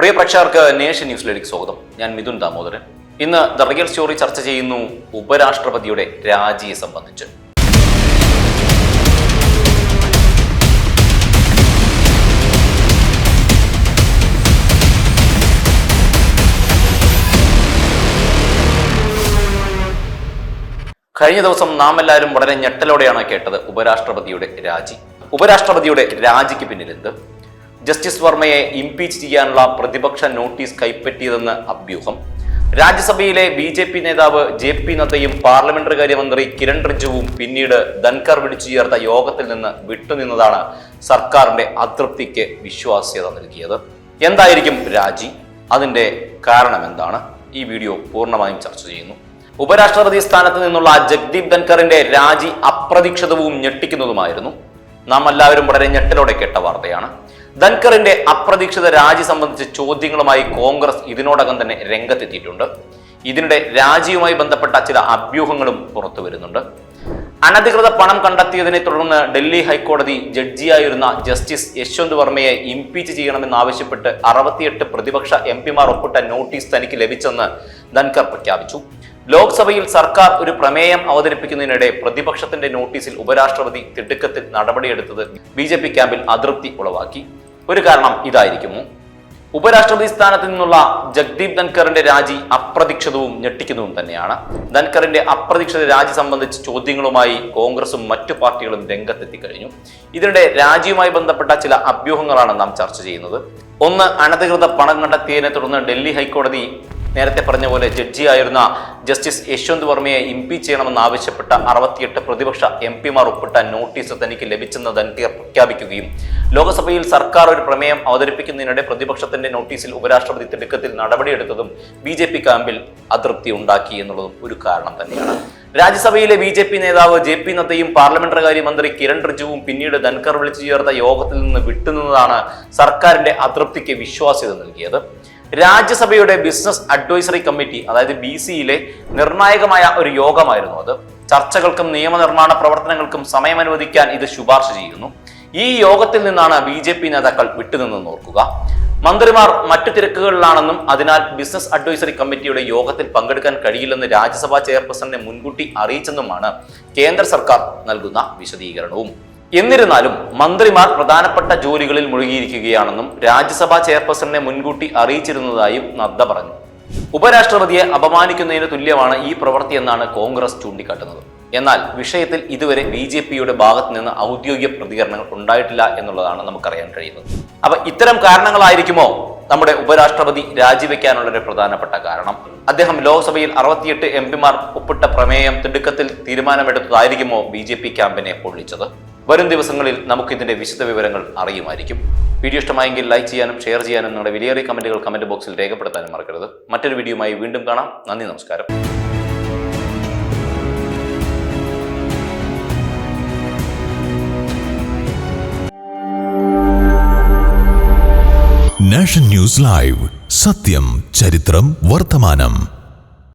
പ്രിയ പ്രേക്ഷകർക്ക് നേഷൻ ന്യൂസിലേക്ക് സ്വാഗതം. ഞാൻ മിഥുൻ ദാമോദരൻ. ഇന്ന് ദ റിയൽ സ്റ്റോറി ചർച്ച ചെയ്യുന്നു ഉപരാഷ്ട്രപതിയുടെ രാജിയെ സംബന്ധിച്ച്. കഴിഞ്ഞ ദിവസം നാം എല്ലാവരും വളരെ ഞെട്ടലോടെയാണ് കേട്ടത് ഉപരാഷ്ട്രപതിയുടെ രാജി. ഉപരാഷ്ട്രപതിയുടെ രാജിക്ക് പിന്നിൽ എന്ത് ജസ്റ്റിസ് വർമ്മയെ ഇംപീച്ച് ചെയ്യാനുള്ള പ്രതിപക്ഷ നോട്ടീസ് കൈപ്പറ്റിയതെന്ന് അഭ്യൂഹം. രാജ്യസഭയിലെ ബി ജെ പി നേതാവ് ജെ പി നദ്ദയും പാർലമെന്ററി കാര്യമന്ത്രി കിരൺ റിജുവും പിന്നീട് ധൻകർ വിളിച്ചു ചേർത്ത യോഗത്തിൽ നിന്ന് വിട്ടുനിന്നതാണ് സർക്കാരിന്റെ അതൃപ്തിക്ക് വിശ്വാസ്യത നൽകിയത്. എന്തായിരിക്കും രാജി? അതിന്റെ കാരണം എന്താണ്? ഈ വീഡിയോ പൂർണമായും ചർച്ച ചെയ്യുന്നു. ഉപരാഷ്ട്രപതി സ്ഥാനത്ത് നിന്നുള്ള ജഗ്ദീപ് ധൻഖറിന്റെ രാജി അപ്രതീക്ഷിതവും ഞെട്ടിക്കുന്നതുമായിരുന്നു. നാം എല്ലാവരും വളരെ ഞെട്ടലോടെ കേട്ട വാർത്തയാണ്. ധൻഖറിന്റെ അപ്രതീക്ഷിത രാജി സംബന്ധിച്ച ചോദ്യങ്ങളുമായി കോൺഗ്രസ് ഇതിനോടകം തന്നെ രംഗത്തെത്തിയിട്ടുണ്ട്. ഇതിനിടെ രാജിയുമായി ബന്ധപ്പെട്ട ചില അഭ്യൂഹങ്ങളും പുറത്തു വരുന്നുണ്ട്. അനധികൃത പണം കണ്ടെത്തിയതിനെ തുടർന്ന് ഡൽഹി ഹൈക്കോടതി ജഡ്ജിയായിരുന്ന ജസ്റ്റിസ് യശ്വന്ത് വർമ്മയെ ഇംപീച്ച് ചെയ്യണമെന്നാവശ്യപ്പെട്ട് അറുപത്തിയെട്ട് പ്രതിപക്ഷ എം പിമാർ ഒപ്പിട്ട നോട്ടീസ് തനിക്ക് ലഭിച്ചെന്ന് ധൻഖർ പ്രഖ്യാപിച്ചു. ലോക്സഭയിൽ സർക്കാർ ഒരു പ്രമേയം അവതരിപ്പിക്കുന്നതിനിടെ പ്രതിപക്ഷത്തിന്റെ നോട്ടീസിൽ ഉപരാഷ്ട്രപതി തിടുക്കത്തിൽ നടപടിയെടുത്തത് ബി ജെ പി ക്യാമ്പിൽ അതൃപ്തി ഉളവാക്കി. ഒരു കാരണം ഇതായിരിക്കുമോ ഉപരാഷ്ട്രപതി സ്ഥാനത്ത് നിന്നുള്ള ജഗ്ദീപ് ധൻഖറിന്റെ രാജി അപ്രതീക്ഷിതവും ഞെട്ടിക്കുന്നതും തന്നെയാണ്. ധൻഖറിന്റെ അപ്രതീക്ഷിത രാജി സംബന്ധിച്ച് ചോദ്യങ്ങളുമായി കോൺഗ്രസും മറ്റു പാർട്ടികളും രംഗത്തെത്തി കഴിഞ്ഞു ഇതിനിടെ രാജിയുമായി ബന്ധപ്പെട്ട ചില അഭ്യൂഹങ്ങളാണ് നാം ചർച്ച ചെയ്യുന്നത്. ഒന്ന് അനധികൃത പണം കണ്ടെത്തിയതിനെ തുടർന്ന് ഡൽഹി ഹൈക്കോടതി നേരത്തെ പറഞ്ഞ പോലെ ജഡ്ജിയായിരുന്ന ജസ്റ്റിസ് യശ്വന്ത് വർമ്മയെ ഇംപീച്ച് ചെയ്യണമെന്ന് ആവശ്യപ്പെട്ട അറുപത്തിയെട്ട് പ്രതിപക്ഷ എം പിമാർ ഒപ്പിട്ട നോട്ടീസ് തനിക്ക് ലഭിച്ചെന്ന് തനിക്ക് പ്രഖ്യാപിക്കുകയും. ലോക്സഭയിൽ സർക്കാർ ഒരു പ്രമേയം അവതരിപ്പിക്കുന്നതിനിടെ പ്രതിപക്ഷത്തിന്റെ നോട്ടീസിൽ ഉപരാഷ്ട്രപതി തിടുക്കത്തിൽ നടപടിയെടുത്തതും ബി ജെ പി ക്യാമ്പിൽ അതൃപ്തി ഉണ്ടാക്കി എന്നുള്ളതും ഒരു കാരണം തന്നെയാണ്. രാജ്യസഭയിലെ ബി ജെ പി നേതാവ് ജെ പി നദ്ദയും പാർലമെന്ററി കാര്യമന്ത്രി കിരൺ റിജുവും പിന്നീട് ധൻഖർ വിളിച്ചു ചേർത്ത യോഗത്തിൽ നിന്ന് വിട്ടുനിന്നതാണ് സർക്കാരിന്റെ അതൃപ്തിക്ക് വിശ്വാസ്യത നൽകിയത്. രാജ്യസഭയുടെ ബിസിനസ് അഡ്വൈസറി കമ്മിറ്റി അതായത് ബി സിയിലെ നിർണായകമായ ഒരു യോഗമായിരുന്നു അത്. ചർച്ചകൾക്കും നിയമനിർമ്മാണ പ്രവർത്തനങ്ങൾക്കും സമയം അനുവദിക്കാൻ ഇത് ശുപാർശ ചെയ്യുന്നു. ഈ യോഗത്തിൽ നിന്നാണ് ബി ജെ പി നേതാക്കൾ വിട്ടുനിന്ന് ഓർക്കുക. മന്ത്രിമാർ മറ്റു തിരക്കുകളിലാണെന്നും അതിനാൽ ബിസിനസ് അഡ്വൈസറി കമ്മിറ്റിയുടെ യോഗത്തിൽ പങ്കെടുക്കാൻ കഴിയില്ലെന്ന് രാജ്യസഭാ ചെയർപേഴ്സണിനെ മുൻകൂട്ടി അറിയിച്ചെന്നുമാണ് കേന്ദ്ര സർക്കാർ നൽകുന്ന വിശദീകരണവും. എന്നിരുന്നാലും മന്ത്രിമാർ പ്രധാനപ്പെട്ട ജോലികളിൽ മുഴുകിയിരിക്കുകയാണെന്നും രാജ്യസഭാ ചെയർപേഴ്സണിനെ മുൻകൂട്ടി അറിയിച്ചിരുന്നതായും നദ്ദ പറഞ്ഞു. ഉപരാഷ്ട്രപതിയെ അപമാനിക്കുന്നതിന് തുല്യമാണ് ഈ പ്രവൃത്തി എന്നാണ് കോൺഗ്രസ് ചൂണ്ടിക്കാട്ടുന്നത്. എന്നാൽ വിഷയത്തിൽ ഇതുവരെ ബി ജെ പിയുടെ ഭാഗത്ത് നിന്ന് ഔദ്യോഗിക പ്രതികരണങ്ങൾ ഉണ്ടായിട്ടില്ല എന്നുള്ളതാണ് നമുക്കറിയാൻ കഴിയുന്നത്. അപ്പൊ ഇത്തരം കാരണങ്ങളായിരിക്കുമോ നമ്മുടെ ഉപരാഷ്ട്രപതി രാജിവെക്കാനുള്ള ഒരു പ്രധാനപ്പെട്ട കാരണം? അദ്ദേഹം ലോക്സഭയിൽ അറുപത്തിയെട്ട് എം പിമാർ ഒപ്പിട്ട പ്രമേയം തിടുക്കത്തിൽ തീരുമാനമെടുത്തതായിരിക്കുമോ ബി ജെ പി ക്യാമ്പിനെ പൊള്ളിച്ചത്? വരും ദിവസങ്ങളിൽ നമുക്കിതിന്റെ വിശദ വിവരങ്ങൾ അറിയുമായിരിക്കും. വീഡിയോ ഇഷ്ടമായെങ്കിൽ ലൈക്ക് ചെയ്യാനും ഷെയർ ചെയ്യാനും നിങ്ങളുടെ വിലയേറിയ കമന്റുകൾ കമന്റ് ബോക്സിൽ രേഖപ്പെടുത്താനും മറക്കരുത്. മറ്റൊരു വീഡിയോയുമായി വീണ്ടും കാണാം. നന്ദി നമസ്കാരം. നാഷൻ ന്യൂസ് ലൈവ് സത്യം ചരിത്രം വർത്തമാനം